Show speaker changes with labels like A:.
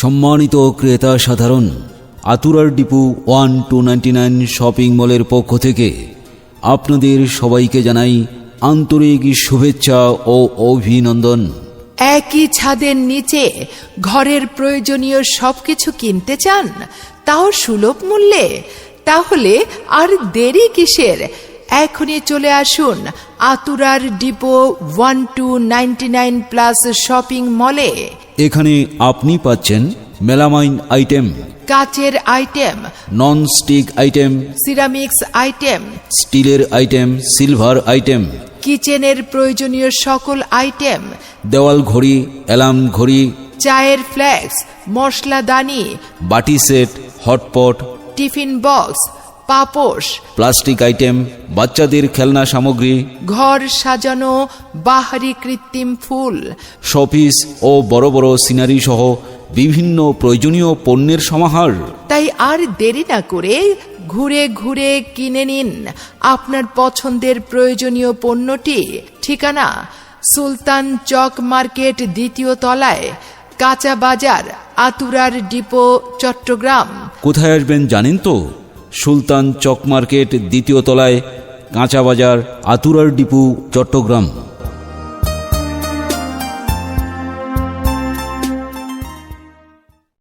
A: সম্মানিত ক্রেতা সাধারণ, আতুরার depot one two ninety nine shopping মলের পক্ষ থেকে আপনাদের সবাইকে জানাই আন্তরিক শুভেচ্ছা ও অভিনন্দন।
B: একই ছাদের নিচে ঘরের প্রয়োজনীয় সবকিছু কিনতে চান? তাও সুলভ মূল্যে? তাহলে আর দেরি কিসের? এখনই চলে আসুন আতুরার depot one two ninety nine plus shopping মলে।
A: এখানে আপনি পাচ্ছেন মেলামাইন আইটেম
B: কাচের item
A: non stick item
B: ceramics item
A: স্টিলের আইটেম সিলভার আইটেম
B: কিচেনের প্রয়োজনীয় সকল আইটেম
A: দেওয়াল ঘড়ি অ্যালার্ম ঘড়ি
B: চায়ের ফ্ল্যাক্স মশলাদানি
A: বাটি সেট হটপট
B: টিফিন বক্স পাপোশ।
A: প্লাস্টিক আইটেম বাচ্চাদের খেলনা সামগ্রী
B: ঘর সাজানো বাহারি কৃত্রিম ফুল।
A: শপিস ও বড় বড় সিনারি সহ বিভিন্ন প্রয়োজনীয় পণ্যের সমাহার।
B: তাই আর দেরি না করে ঘুরে ঘুরে কিনে নিন। আপনার পছন্দের প্রয়োজনীয় পণ্যটি। ঠিকানা? সুলতান চক মার্কেট দ্বিতীয় তলায় কাঁচা বাজার আতুরার ডিপো চট্টগ্রাম।
A: কোথায় আসবেন জানেন তো? সুলতান চক মার্কেট দ্বিতীয় তলায় কাঁচাবাজার আতুরার ডিপু চট্টগ্রাম।